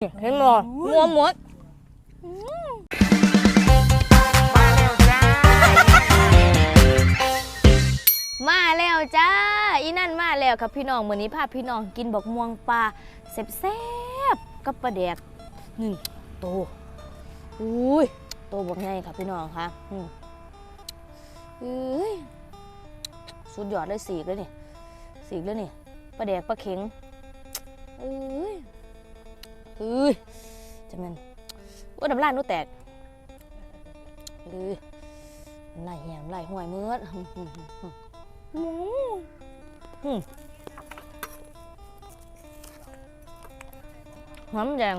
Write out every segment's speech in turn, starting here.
เห็นบ่มัวหมดมาแล้วจ้า อีนั่นมาแล้วครับพี่น้องมื้อนี้พาพี่น้องกินบักม่วงปลาแซ่บๆกับปลาแดกนี่โตอุ้ยโตบักใหญ่ครับพี่น้องค่ะอืมเอ้ยสุดยอดเลยสีกเลยนี่สีกเลยนี่ปลาแดกปลาเข็งเอ้ย เอ้ยจะมันว่าน้ำลายนูแตกเอ้ยน้ำลายเหี่ยน้ำลายห่วยเมือดหึ่มหึ่มหึ่มหึ่มหมูหึ่มหอมแดง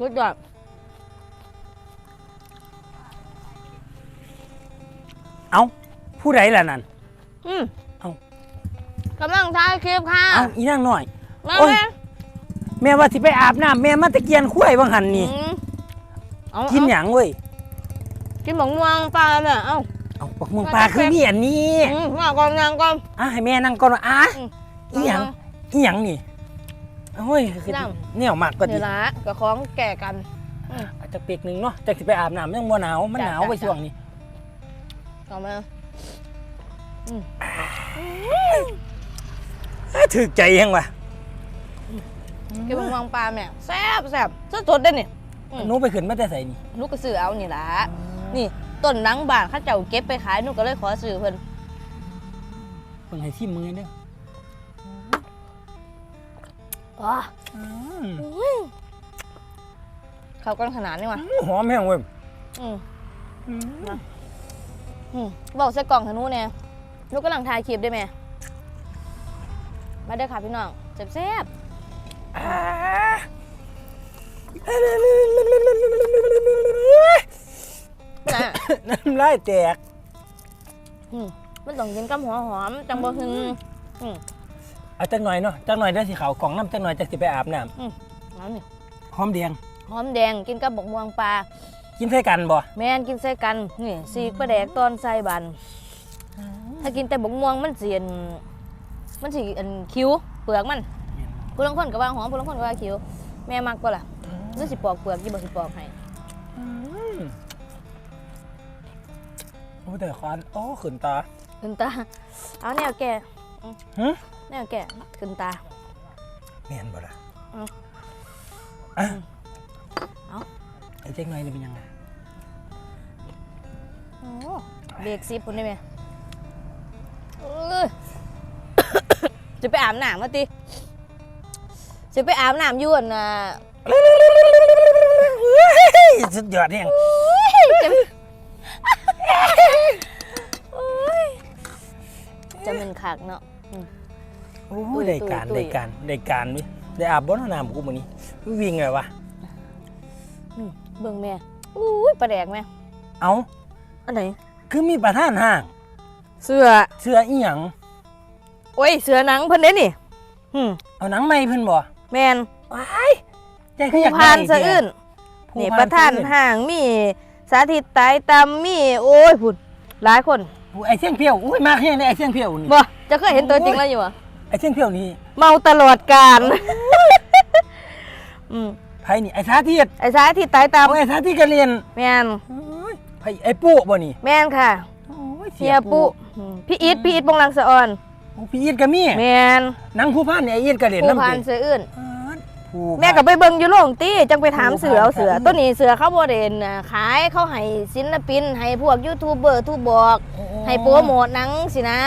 รสยอดเอาผู้ใดล่ะนั่น อืมเอ้า กำลังทายคลิปค่ะเอาอีนั่งหน่อยมาโอ้ย แม่แม่ว่าสิไปอาบน้ำแม่มาตะเกียนคุ้ยบางหันนี่ อืมเอากินเอาหยังเว้ย กินบักม่วงปลาเนี่ยเอ้า เอาปักม่วงปลาคือมีอันนี้ อืมมาก่อนนางก่อน อะให้แม่นั่งก่อนว่าอะอืม อีหยังอีหยังนี่ โอ้ยคือนั่งเนี่ยมากก็เดี๋ดียวละกับของแก่กัน อาจจะเปียกหนึ่งเนาะจากสิไปอาบน้ำยังบ่หนาวมันจ้ะหนาวจ้ะ ไปช่วงนี้ต่อมาอืมเอ้ยถือใจยังวะกินบักม่วงปลาแม่แซ่บแซ่บสดสดๆได้นี่อืมหนูไปขึ้นมาแต่ใส่นี่หนูก็ซื้อเอานี่ละนี่ต้นนังบานเข้าเจ้าเก็บไปขายหนูก็เลยขอซื้อเพิ่นเพิ่งให้ชิมมือเด้อ ว้าอืมเขากันขนาดนี้วะหอมแห้งเว้ยอืมอืมอืมบอกใส่กล่องให้หนูเนี่ยหนูกำลังถ่ายคลิปได้ไหมมาเด้อค่ะพี่น้องแซ่บอ่าๆน่ะน้ำลายแตกอืมมันต้องกินกับหัวหอมจังบ่หึงอืม เอาจักหน่อยเนาะจักหน่อยได้อสิขาวกล่องน้ำจักหน่อยจักสิไปอาบน้เอานี่ำหอมแดงหอมแดงกินกับบกม่วงปลากินใส่กันบ่แม่นกินใส่กันนี่สีกปลาแดกตอนใส่บัน ถ้ากินแต่บกม่วงมันเสียนมันสิอันคิ้วเปลือกมันผู้ลางคนก็ว่าหอมผู้ลางคนก็ว่าคิ้วแม่มักบ่ล่ะหรือสิปอกเปลือกยี่บ่สิปอกให้โอ้แต่ควันโอ้ขืนตาขึ้นตาเอาแนวแก่หึ แนวแก่ขึ้นตาแม่นบ่ล่ะเอาอะเอาไอ้เจ๊กหน่อยนี่เป็นยังไงโอ้เบรกซิปพุ่นได้ไหมเออ จะไปอาบน้ำมาติจะไปอาบน้ำอยวนน่ะสุดยอดเนี่ย จะโอ้ยจะเป็นขากเนาะอืม โอ้ตุ้ยยได้ตุ้ยการตุ้ยได้การได้การวิได้อาบบ่อน้ำกูมื้อนี้วิ่งเลยวะอืมเบิ่งแม่อุ้ยปลาแดกแม่เอ้าอันไหนคือมีประธานห้าง เสือเสื้ออีหยังโอ้ยเสือหนังเพิ่นเด้นี่อืมเอาหนังใหม่เพิ่นบ่แมนว้ายใจคือผู้อยากพานได้สะอื้นผู้นี่พประธานสะอื้ห่างมีสาธิตตายตำมีโอ้ยพุ่นหลายคนผู้ไอ้เสียงเพียวอุ้ยมากแฮงได้ไอ้เสียงเพียวนี่บ่จะเคยเห็นตัวจริงแล้วอยู่บ่ไอ้เสียงเพียวนี่เมาตลอดกาลอืมไผนี่ไอ้สาธิตไอ้สาธิตตายตโอ้ยไอ้สาธิตก็เรียนำแมนโอ้ยไผไอ้ปุ๊บ่นี่แมนค่ะโอ้ยเฮียปุอืมพี่อีทพี่อีทบงลังสะออนโอ้พี่อีทก็มีแมนหนังผู้พานนี่ไอ้อีทก็เรียนผู้นำพานเสืออื่น ผู้ แม่ก็ไปเบิ่งอยู่โรงตี้จังไปถามผู้เสือเอาพานเสือค่ะตัวนี้เสือเขาบ่ได้น่ะขายเขาให้ศิลปินให้พวกยูทูบเบอร์ทูบบอกโอ้ให้โปรโมทหนังสินะ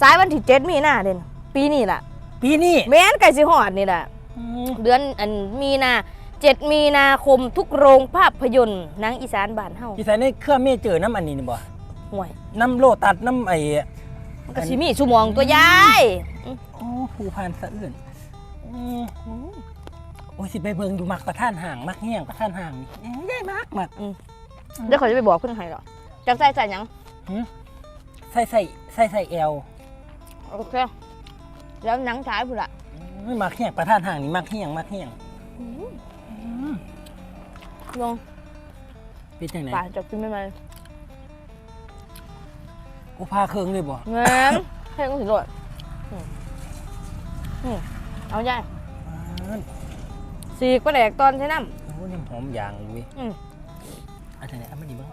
สายวันที่เจ็ดมีนาเด่น ปีนี้ล่ะ ปีนี้แม่นไก่สิฮอดนี่ล่ะอืมเดือนอันมีนาเจ็ดมีนาคมทุกโรงภาพยนตร์หนังอีสานบ้านเฮาอีสานในเครื่องเมเจอน้ำอันนี้นี่บ่ห่วยน้ำโลตัดน้ำไอ้มันก็สิมีชั่วโมงตัวยายโอ้ผู้พานสะอื่นอืมโอ้ยสิไปเบิ่งอยู่มักประท่านห่างมักแห้งประท่านห่างนี่เอ้ยได้มากมัก เดี๋ยวเขาจะไปบอกเพิ่นให้หรอกจังใส่ใส่หยังใส่ใส่ใส่ใส่แอลโอเค แล้วหนังฉายพุ่นล่ะไม่มักแห้งประท่านห่างนี่มักแห้งมักแห้งลงเป็นจังไหนป่าจะกินไม่ไหมกูพาเครื่องเลยบ่เงี้ยให้กูสิโดดอืมอืมเอาใหญ่อ้านสีกปลาแดกตอนใช้น้โอ้ยังหอมอย่างอยู่เว้ยำอืมอันไหนอันไม่ดีบ้าง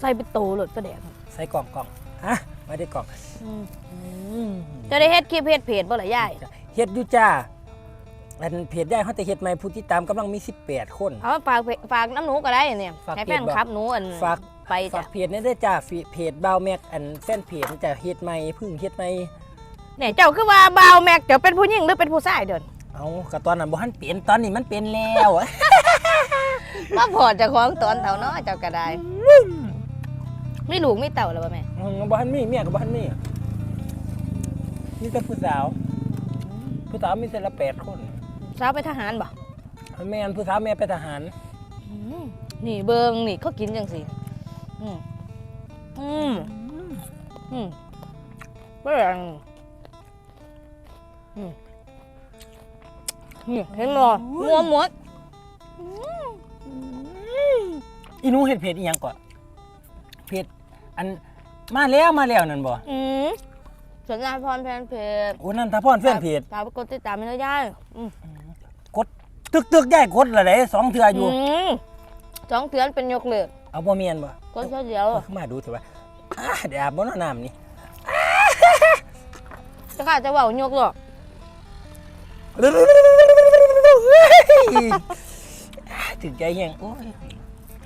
ใส่เป็นโตหลดปลาแดกใส่กล่องกล่องฮะ ไม่ได้กล่องอืมอืมจะได้เฮ็ดคลิปเฮ็ดเพจบ่ล่ะยายเฮ็ดอยู่จ้าอันเพจได้เขาแต่เฮ็ดใหม่ผู้ที่ตามกำลังมี 18 คนเอาฝากเพจฝากน้ำหนูก็ได้เนี่ยฝากให้เพแฟจนบ่คลับหนูอันฝากไปฝาจ้ะกเพจนี่ได้อจ้าฟิเพจบาวแม็กอันแฟนเพจนี่จะเฮ็ดใหม่เพึ่งเฮ็ดใหม่เนี่ยเจ้าคือว่าบ่าวแม็กเดี๋ยวเป็นผู้หญิงหรือเป็นผู้ชายเดินเอากะตอนนั้นบ่ทันเปลี่ยนตอนนี้มันเป็นแล้วมาพอเจะของตอนเท่าเนาะเจ้าก็ได้ ไม่ลูกไม่เต่าแล้วบ่แม่อืมบ้านมีเมียกับบ้านมีมีแต่ผู้สาว ผู้สาวมีแต่ละแปดคนสาวไปทหารบ่แม่นผู้สาวแม่ไปทหารอืมนี่เบิงนี่เขากินจังสิอืมอืมอืมเบิงอืมนี่เห็นบ่มัวหมดอีหนูเห็ดเพจอีหยังก่อนเพจ อันมาแล้วมาแล้วนั่นบ่อืมสัญญาณพรแฟนเพจโอ้นั่นถ้าพ่อนแฟนเพจฝากไปกดติดตามให้ด้วยย่ายอืมกดตึกตึกๆย่ายกดละเด้สองเทื่ออยู่ อืมสองเตือนเป็นยกเลิกเอาบ่เมียนบ่ก็เท่าเดียวเอามาดูเถอะว่าอ่าเดี๋ยวอาบบ่เนาะน้ำนี่ จะค่ะจะเว่ายกหรอกถึงใจแห้งโอ้ย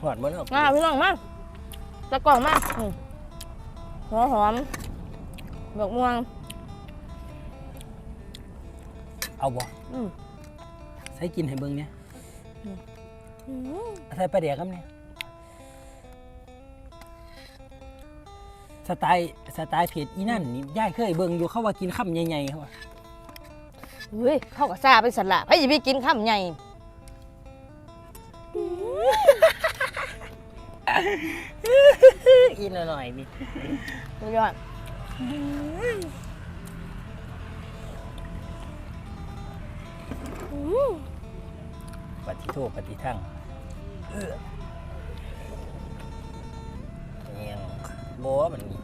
หอดบ่เนาะมาพี่น้องมา ตะกล่องมาอืมหัวหอมดอกม่วง เอาบ่อืมใส่กินให้เบิ่งเนี่ยอืมใส่ปลาแดกครับเนี่ยสไตล์สไตล์เพจอีนั่นนี่ย่ายเคยเบิ่งอยู่เขาว่ากินคำใหญ่ๆเขาว่าเฮ้ยเข้ากับซาไปสัตว์ละไปจะไปกินข้ามใหญ่ อีหน่อยๆนี่สุดยอดปฏิโทษปฏิทั้งเออเงียงบัวมันนี่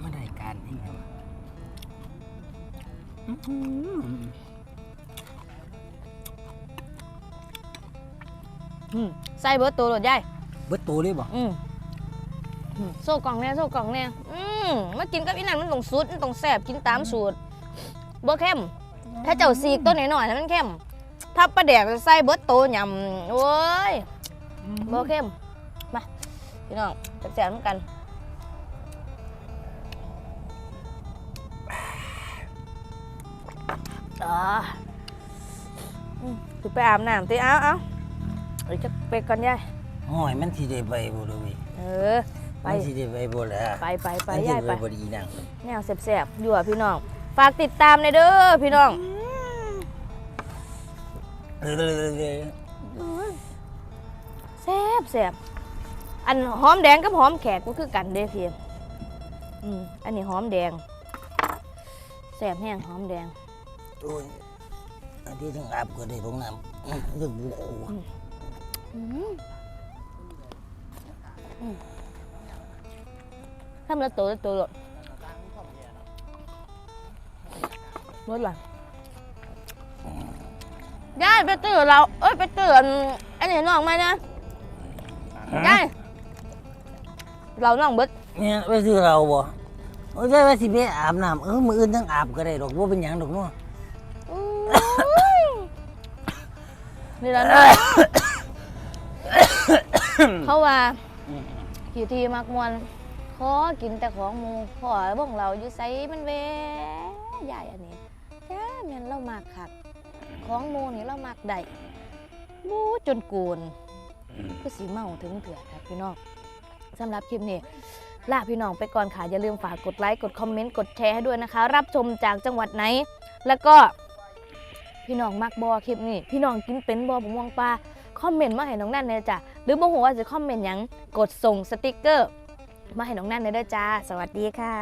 ไม่ได้การที่ไงวะอื้อหือ อืมใส่เบิร์ตตัวหลดใหญ่เบิดตัวเลยบ่อืมอืมโซ่กล่องแน่โซ่กล่องแน่อืมมากินกับอีนั่นมันต้องสุดมันต้องแซ่บกินตามสูตรบ่เข้มถ้าเจ้าซีกตัวหน่อยๆถ้ามันเข้มถ้าปลาแดกใส่เบิร์ตตัวยำโอ้ยบ่เข้มมาพี่น้องแซ่บๆเหมือนกัน อ่าอืมสิไปอาบน้ำติเอาเอา เดี๋ยวจะไปก่อนยายโอ้ยมันสิได้ใบบ่เลยเออ ไป มันสิได้ใบบ่แล้วไปไปไปมันสิยายไปได้ใบบ่ดีนังแนวแสบๆอยู่อะพี่น้อง ฝากติดตามในอยเด้อพี่น้อง เออแซ่บแซ่บอันหอมแดงกับหอมแขกก็คือกันเด้พี่อืมอันนี้หอมแดงแซ่บแห้งหอมแดง โอ้ยอันที่ต้องอาบก็ได้ลงน้ำอื้อเรื่องบุคูอืมอืม ทำละตัวละตัวละรถหลังยายไปตื่นเรา เอ้ยไปตื่นอันนี้น้องมานะยายเราน้องเบิดเนี่ยไปซื้อเราบ่โอ้ยว่าสิไปอาบน้ำเออมื้ออื่นต้องอาบก็ได้ดอกบ่เป็นหยังดอกเนาะอื้อนี่แล้วนะ เขาว่ากี่ทีมักมวนขอกินแต่ของหมูขอบ้องเราอยู่ไสมันเวใหญ่อันนี้จ้าแม่นเรามากคักของหมูนี่เรามากได้บูจนโกนคือสีเมาถึงเถื่อครับพี่น้องสำหรับคลิปนี้ลาพี่น้องไปก่อนค่ะ อย่าลืมฝากกดไลค์กดคอมเมนต์กดแชร์ให้ด้วยนะคะ รับชมจากจังหวัดไหน แล้วก็พี่น้องมักบอคลิปนี้ พี่น้องกินเป็นบอผมมองปลาคอมเมนต์มาให้น้องนั่นเนี่ยจ้ะห รือโมโหว่าจะคอมเมนต์ยังกดส่งสติกเกอร์ มาให้น้องนั่นเลยด้วยจ้า สวัสดีค่ะ